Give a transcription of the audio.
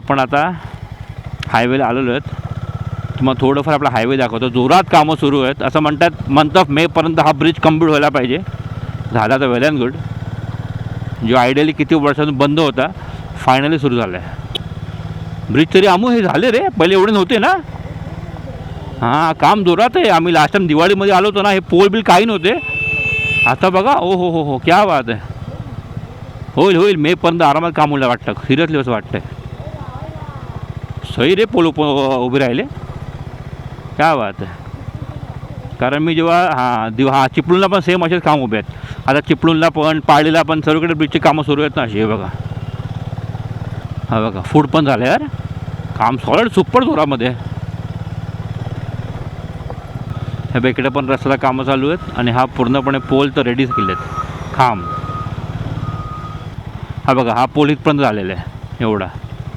आपण आता हायवेला आलेलो आहेत. तुम्हाला थोडंफार आपला हायवे दाखवतो. जोरात कामं सुरू आहेत. असं म्हणतात मंथ ऑफ मेपर्यंत हा ब्रिज कंप्लीट व्हायला पाहिजे. झाला तर वेल अँड गुड जो आयडियली किती वर्षातून बंद होता फायनली सुरू झाला आहे ब्रिज तरी आमू हे झाले रे. पहिले एवढे नव्हते ना. हां काम जोरात आहे. आम्ही लास्ट टाइम दिवाळीमध्ये आलो होतो ना हे पोल बिल काही नव्हते. आता बघा ओ हो हो हो क्या बात आहे. होईल होईल. मेपर्यंत आरामात काम होईल वाटतं. सिरियसली असं वाटतंय. सही रे पोल उप उभे राहिले. काय बात आहे कारण मी जेव्हा हां दिव हां चिपळूणला पण सेम असेच काम उभे आहेत. आता चिपळूणला पण पाळीला पण सर्वकडे ब्रिजची कामं सुरू आहेत ना अशी हे बघा. हा बघा फूड पण झालं यार. काम सॉलिड सुपर जोरामध्ये. हे बघ इकडे पण रस्त्याला कामं चालू आहेत आणि हा पूर्णपणे पोल तर रेडीच केले आहेत खांब. हा बघा हा पोल इथपर्यंत झालेला आहे एवढा.